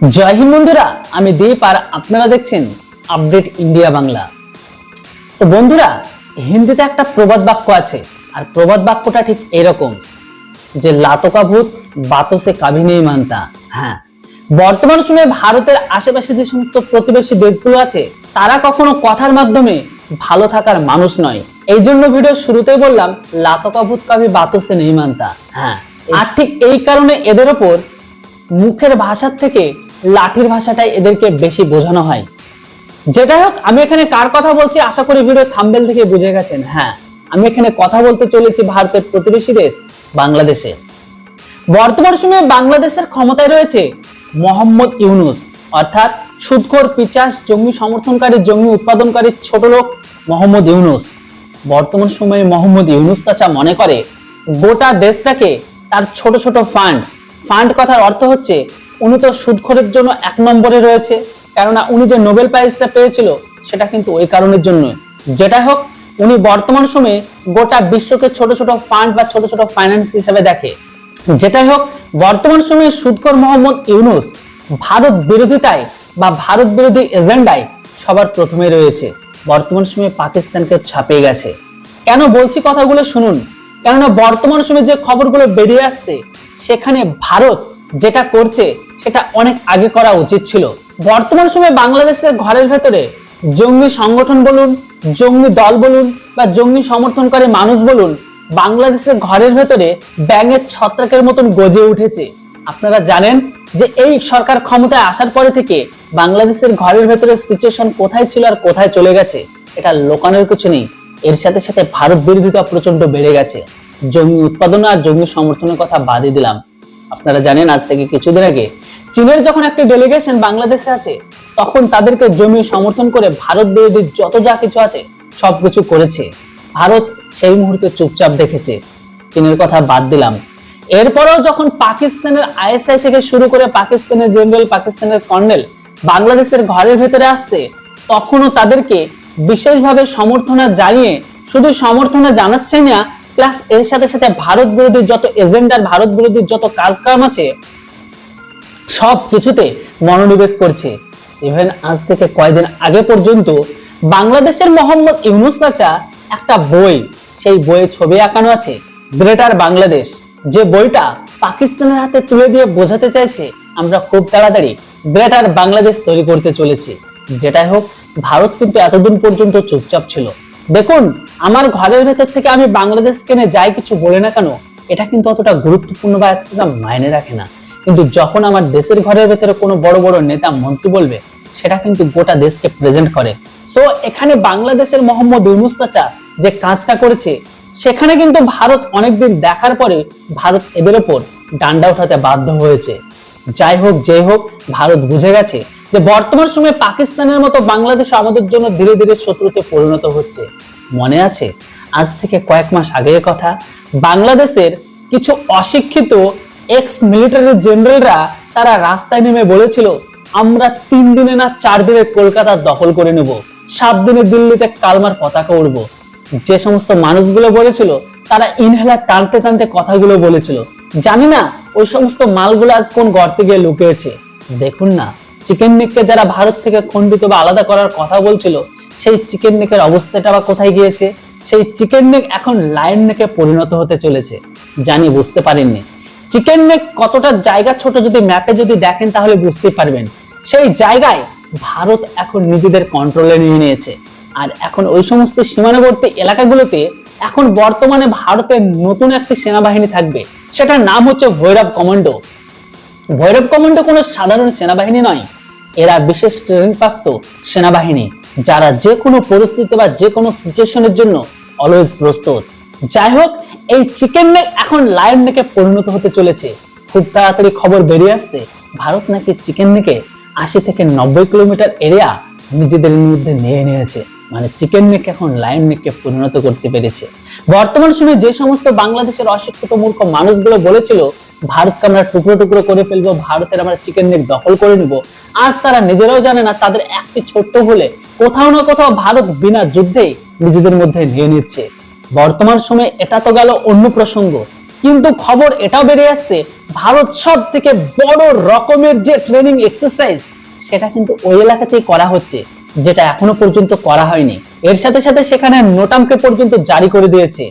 জয় হিন্দ বন্ধুরা, আমি দীপ আর আপনারা দেখছেন আপডেট ইন্ডিয়া বাংলা তো বন্ধুরা, হিন্দিতে একটা প্রবাদ বাক্য আছে, আর প্রবাদ বাক্যটা ঠিক এরকম, যে লাতকা ভূত বাতসে কাভি নেই মানতা। হ্যাঁ বর্তমান সময়ে ভারতের আশেপাশে যে সমস্ত প্রতিবেশী দেশগুলো আছে, তারা কখনো কথার মাধ্যমে ভালো থাকার মানুষ নয়। এই জন্য ভিডিও শুরুতেই বললাম, লাতকা ভূত কাভি বাতসে নেই মানতা। হ্যাঁ আর ঠিক এই কারণে এদের ওপর মুখের ভাষার থেকে লাঠির ভাষাটাই এদেরকে বেশি বোঝানো হয়। যেটাই হোক, আমি এখানে কার কথা বলছি আশা করি ভিডিও থাম্বেল থেকে বুঝে গেছেন। হ্যাঁ আমি এখানে কথা বলতে চলেছি ভারতের প্রতিবেশী দেশ, বাংলাদেশে। বর্তমান সময়ে বাংলাদেশের ক্ষমতায় রয়েছে মোহাম্মদ ইউনুস। অর্থাৎ সুদখোর, পিচাস, জঙ্গি সমর্থনকারী জমি উৎপাদনকারী ছোট লোক মোহাম্মদ ইউনুস। বর্তমান সময়ে মোহাম্মদ ইউনুস চাচা মনে করে, গোটা দেশটাকে তার ছোট ছোট ফান্ড ফান্ড কথার অর্থ হচ্ছে উনি তো সুদখোরের জন্য এক নম্বরে রয়েছে। কেননা উনি যে নোবেল প্রাইজটা পেয়েছিল, সেটা কিন্তু ওই কারণের জন্য যেটা হোক, উনি বর্তমান সময়ে গোটা বিশ্বকে ছোট ছোট ফান্ড বা ছোট ছোট ফাইন্যান্স হিসেবে দেখে। যেটাই হোক, বর্তমান সময়ে সুদখোর মোহাম্মদ ইউনুস ভারত বিরোধিতায় বা ভারত বিরোধী এজেন্ডায় সবার প্রথমে রয়েছে। বর্তমান সময়ে পাকিস্তানকে ছাপিয়ে গেছে। কেন বলছি কথাগুলো শুনুন? কেননা বর্তমান সময়ে যে খবরগুলো বেরিয়ে আসছে, সেখানে ভারত যেটা করছে, সেটা অনেক আগে করা উচিত ছিল। বর্তমান সময়ে বাংলাদেশের ঘরের ভেতরে জঙ্গি সংগঠন বলুন, জঙ্গি দল বলুন বা জঙ্গি সমর্থনকারী মানুষ বলুন, বাংলাদেশের ঘরের ভেতরে ব্যাঙের ছত্রাকের মতন গজে উঠেছে। আপনারা জানেন যে এই সরকার ক্ষমতায় আসার পরে থেকে বাংলাদেশের ঘরের ভেতরে সিচুয়েশন কোথায় ছিল আর কোথায় চলে গেছে, এটা লোকানোর কিছু নেই। এর সাথে সাথে ভারত বিরোধিতা প্রচণ্ড বেড়ে গেছে। জঙ্গি উৎপাদন আর জঙ্গি সমর্থনের কথা বাদই দিলাম। আপনারা জানেন, আজ থেকে কিছুদিন আগে চীনের যখন একটা ডেলিগেশন বাংলাদেশে আছে, তখন তাদেরকে জমি সমর্থন করে ভারত বিরোধী যত যা কিছু আছে সবকিছু করেছে। ভারত সেই মুহূর্তে চুপচাপ দেখেছে। চীনের কথা বাদ দিলাম। এরপরেও যখন পাকিস্তানের আইএসআই থেকে শুরু করে পাকিস্তানের জেনারেল, পাকিস্তানের কর্নেল বাংলাদেশের ঘরের ভেতরে আসছে, তখনও তাদেরকে বিশেষভাবে সমর্থনা জানিয়ে, শুধু সমর্থনা জানাচ্ছে না প্লাস এর সাথে সাথে ভারত বিরোধী যত এজেন্ডার ভারত বিরোধী যত কাজকাম আছে, সব কিছুতে মনোনিবেশ করছে। ইভেন আজ থেকে কয়েকদিন আগে পর্যন্ত বাংলাদেশের মোহাম্মদ ইউনুস চাচা একটা বই, সেই বইয়ে ছবি আঁকানো আছে, গ্রেটার বাংলাদেশ। যে বইটা পাকিস্তানের হাতে তুলে দিয়ে বোঝাতে চাইছে, আমরা খুব তাড়াতাড়ি গ্রেটার বাংলাদেশ তৈরি করতে চলেছি। যেটাই হোক, ভারত কিন্তু এতদিন পর্যন্ত চুপচাপ ছিল। দেখুন আমার ঘরের ভেতর থেকে আমি বাংলাদেশ কেনে যাই কিছু বলে না কেন, এটা কিন্তু অতটা গুরুত্বপূর্ণ বা এতটা মায়নে রাখে না। কিন্তু যখন আমার দেশের ঘরের ভেতরে কোনো বড় বড় নেতা, মন্ত্রী বলবে, সেটা কিন্তু গোটা দেশকে প্রেজেন্ট করে। সো এখানে বাংলাদেশের মোহাম্মদ ইউনুস চাচা যে কাজটা করেছে, সেখানে কিন্তু ভারত অনেকদিন দেখার পরে ভারত এদের ওপর ডান্ডা উঠাতে বাধ্য হয়েছে। যাই হোক যে হোক, ভারত বুঝে গেছে যে বর্তমান সময়ে পাকিস্তানের মতো বাংলাদেশ আমাদের জন্য ধীরে ধীরে শত্রুতে পরিণত হচ্ছে। মনে আছে? আজ থেকে কয়েক মাস আগের কথা। বাংলাদেশের কিছু অশিক্ষিত এক্স মিলিটারি জেনারেলরা তারা রাস্তায় নেমে বলেছিল, আমরা তিন দিনে না চার দিনে কলকাতা দখল করে নেব। সাত দিনে দিল্লিতে কালমার পতাকা উড়ব। যে সমস্ত মানুষগুলো বলেছিল, তারা ইনহেলার টানতে টানতে কথাগুলো বলেছিল। জানি না ওই সমস্ত মালগুলো আজ কোন গর্তে গিয়ে লুকিয়েছে। দেখুন না, চিকেন নেককে যারা ভারত থেকে খণ্ডিত বা আলাদা করার কথা বলছিল সেই চিকেন নেকের অবস্থাটা বা কোথায় গিয়েছে? সেই চিকেন নেক এখন লায়ন নেকে পরিণত হতে চলেছে। জানি, বুঝতে পারেননি চিকেন নেক কতটা জায়গা ছোট যদি ম্যাপে যদি দেখেন তাহলে বুঝতে পারবেন। সেই জায়গায় ভারত এখন নিজেদের কন্ট্রোলে নিয়ে নিয়েছে। আর এখন ওই সমস্ত সীমানাবর্তী এলাকাগুলোতে এখন বর্তমানে ভারতের নতুন একটি সেনাবাহিনী থাকবে। সেটার নাম হচ্ছে ভৈরব কমান্ডো। ভৈরব কমান্ডো কোনো সাধারণ সেনাবাহিনী নয়। এরা বিশেষ ট্রেনিং প্রাপ্ত সেনাবাহিনী। যারা যে কোনো পরিস্থিতি বা যে কোনো সিচুয়েশনের জন্য অলওয়েজ প্রস্তুত। যাই হোক, এই চিকেন নেক এখন লায়ন নেকে পরিণত হতে চলেছে। খুব তাড়াতাড়ি খবর বেরিয়ে আসছে, ভারত নাকি চিকেন নেকে আশি থেকে নব্বই কিলোমিটার এরিয়া নিজেদের মধ্যে নিয়ে নিয়েছে। মানে চিকেন নেক এখন লায়ন নেককে পরিণত করতে পেরেছে। বর্তমান সময়ে যে সমস্ত বাংলাদেশের অশিক্ষিত মূর্খ মানুষগুলো বলেছিল ভারতকে আমরা টুকরো টুকরো করে ফেলব, ভারতের আমরা চিকেন নেক দখল করে নিব। আজ তারা নিজেরাও জানে না, তাদের একটি ছোট্ট বলে কোথাও না কোথাও ভারত বিনা যুদ্ধেই নিজেদের মধ্যে নিয়ে নিচ্ছে। বর্তমান সময়ে এটা তো গেল অন্য প্রসঙ্গ। কিন্তু খবর এটাও বেরিয়ে আসছে, ভারত সব থেকে বড় রকমের যে ট্রেনিং এক্সারসাইজ সেটা কিন্তু ওই এলাকাতেই করা হচ্ছে, যেটা এখনও পর্যন্ত করা হয়নি। এর সাথে সাথে সেখানে নোটামকে পর্যন্ত জারি করে দিয়েছে।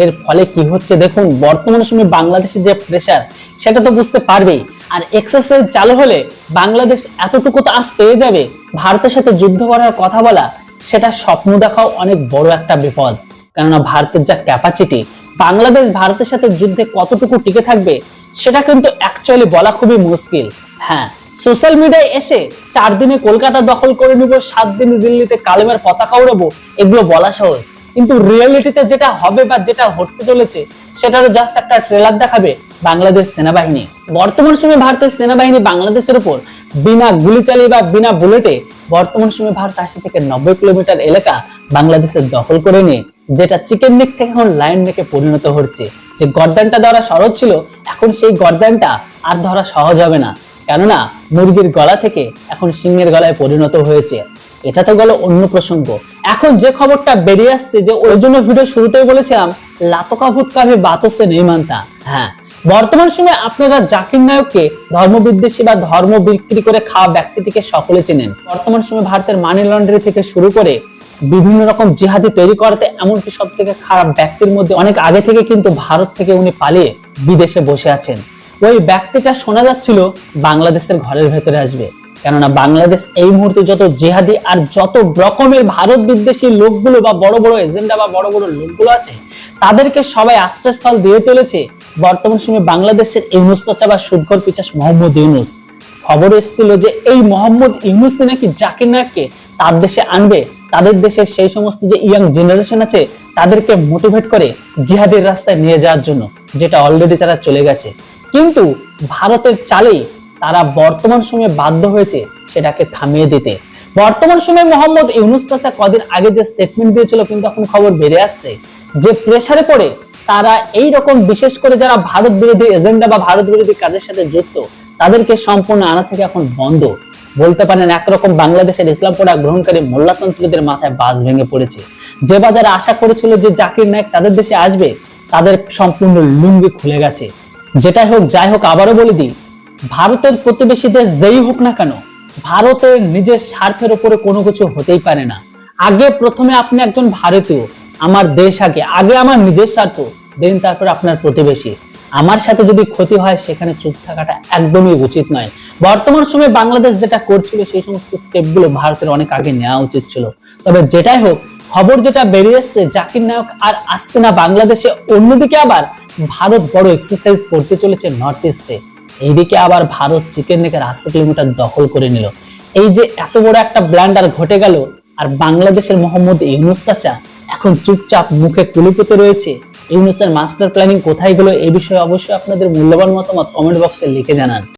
এর ফলে কি হচ্ছে? দেখুন, বর্তমান সময়ে বাংলাদেশের যে প্রেসার সেটা তো বুঝতে পারবেই। আর এক্সারসাইজ চালু হলে বাংলাদেশ এতটুকু তো আজ পেয়ে যাবে। ভারতের সাথে যুদ্ধ করার কথা বলা, সেটা স্বপ্ন দেখাও অনেক বড় একটা বিপদ। কেননা ভারতের যা ক্যাপাসিটি বাংলাদেশ ভারতের সাথে যুদ্ধে কতটুকু টিকে থাকবে, সেটা কিন্তু অ্যাকচুয়ালি বলা খুবই মুশকিল। হ্যাঁ সোশ্যাল মিডিয়ায় এসে চার দিনে কলকাতা দখল করে নিব, সাত দিনে দিল্লিতে কালেমের পতাকা উড়াবো, এগুলো বলা সহজ। কিন্তু রিয়েলিটিতে যেটা হবে বা যেটা ঘটতে চলেছে, সেটারও জাস্ট একটা ট্রেলার দেখাবে বাংলাদেশ সেনাবাহিনী। বর্তমান সময়ে ভারতের সেনাবাহিনী বাংলাদেশের উপর বিনা গুলি চালিয়ে বা বিনা বুলেটে বর্তমান সময়ে ভারত আশি থেকে নব্বই কিলোমিটার এলাকা বাংলাদেশের দখল করে নিয়ে, যেটা চিকেন নেক থেকে এখন লায়ন নেকে পরিণত হচ্ছে। যে গর্দানটা ধরা সহজ ছিল, এখন সেই গর্দানটা আর ধরা সহজ হবে না। কেননা, মুরগির গলা থেকে এখন সিংহের গলায় পরিণত হয়েছে। এটা তো গেল অন্য প্রসঙ্গ। এখন যে খবরটা বেরিয়ে আসছে যে ওই জন্য ভিডিও শুরুতেই বলেছিলাম, লাতকা ভূত কাভে বাতসে নেই মানতা হ্যাঁ বর্তমান সময়ে আপনারা জাকির নায়ককে ধর্মবিদ্বেষী বা ধর্ম বিক্রি করে খাওয়া ব্যক্তিটিকে সকলে চেনেন। বর্তমান সময়ে ভারতের মানি লন্ডারি থেকে শুরু করে বিভিন্ন রকম জিহাদি তৈরি করাতে এমনকি সব থেকে খারাপ ব্যক্তির মধ্যে অনেক আগে থেকে কিন্তু ভারত থেকে উনি পালিয়ে বিদেশে বসে আছেন। ওই ব্যক্তিটা শোনা যাচ্ছিল বাংলাদেশের ঘরের ভেতরে আসবে। কেননা বাংলাদেশ এই মুহূর্তে যত জিহাদি আর যত রকমের ভারত বিদ্বেষী লোকগুলো বা বড় বড় এজেন্ডা বা বড় বড় লোকগুলো আছে, তাদেরকে সবাই আশ্রয়স্থল দিয়ে চলেছে বর্তমান সময়ে বাংলাদেশের ইউনুস চাচা বা সুদঘর পিচাস মোহাম্মদ ইউনুস। খবর এসেছিল যে এই মোহাম্মদ ইউনুস নাকি জাকির নায়ককে তার দেশে আনবে, তাদের দেশের সেই সমস্ত যে ইয়াং জেনারেশন আছে, তাদেরকে মোটিভেট করে জিহাদের রাস্তায় নিয়ে যাওয়ার জন্য, যেটা অলরেডি তারা চলে গেছে। কিন্তু ভারতের চালেই তারা বর্তমান সময়ে বাধ্য হয়েছে সেটাকে থামিয়ে দিতে। বর্তমান সময়ে মোহাম্মদ ইউনুস চাচা কদিন আগে যে স্টেটমেন্ট দিয়েছিল কিন্তু এখন খবর বেড়ে আসছে, যে প্রেসারে পড়ে তারা এই রকম বিশেষ করে যারা ভারত বিরোধী এজেন্ডা বা ভারত বিরোধী কাজের সাথে যুক্ত, তাদেরকে সম্পূর্ণ আনা থেকে এখন বন্ধ। বলতে পারেন একরকম বাংলাদেশের ইসলাম পড়া গ্রহণকারী মোল্লাতন্ত্রীদের মাথায় বাজ ভেঙে পড়েছে। যে বাজারে আশা করেছিল যে জাকির নায়ক তাদের দেশে আসবে, তাদের সম্পূর্ণ লুঙ্গি খুলে গেছে। যেটাই হোক, যাই হোক, আবারও বলে দিই ভারতের প্রতিবেশী দেশ যেই হোক না কেন, ভারতের নিজের স্বার্থের উপরে কোনো কিছু হতেই পারে না। আগে প্রথমে আপনি একজন ভারতীয়, আমার দেশ আগে আগে আমার নিজের স্বার্থ, দেন তারপর আপনার প্রতিবেশী। আমার সাথে যদি ক্ষতি হয়, সেখানে চুপ থাকাটা একদমই উচিত নয়। বর্তমান সময়ে বাংলাদেশ যেটা করছিল, সেই সমস্ত স্টেপগুলো ভারতের অনেক আগে নেওয়া উচিত ছিল। তবে যেটাই হোক, খবর যেটা বেরিয়ে এসছে, জাকির নায়ক আর আসছে না বাংলাদেশে, অন্যদিকে আবার ভারত বড় এক্সারসাইজ করতে চলেছে নর্থ ইস্টে এইদিকে আবার ভারত চিকেন নেকের আশি কিলোমিটার দখল করে নিল। এই যে এত বড় একটা ব্ল্যান্ডার ঘটে গেল, আর বাংলাদেশের মোহাম্মদ ইউনুস চাচা এখন চুপচাপ মুখে কুলুপুতে রয়েছে। ইউনুসের মাস্টার প্ল্যানিং কোথায় গেল এই বিষয়ে অবশ্যই আপনাদের মূল্যবান মতামত কমেন্ট বক্সে লিখে জানান।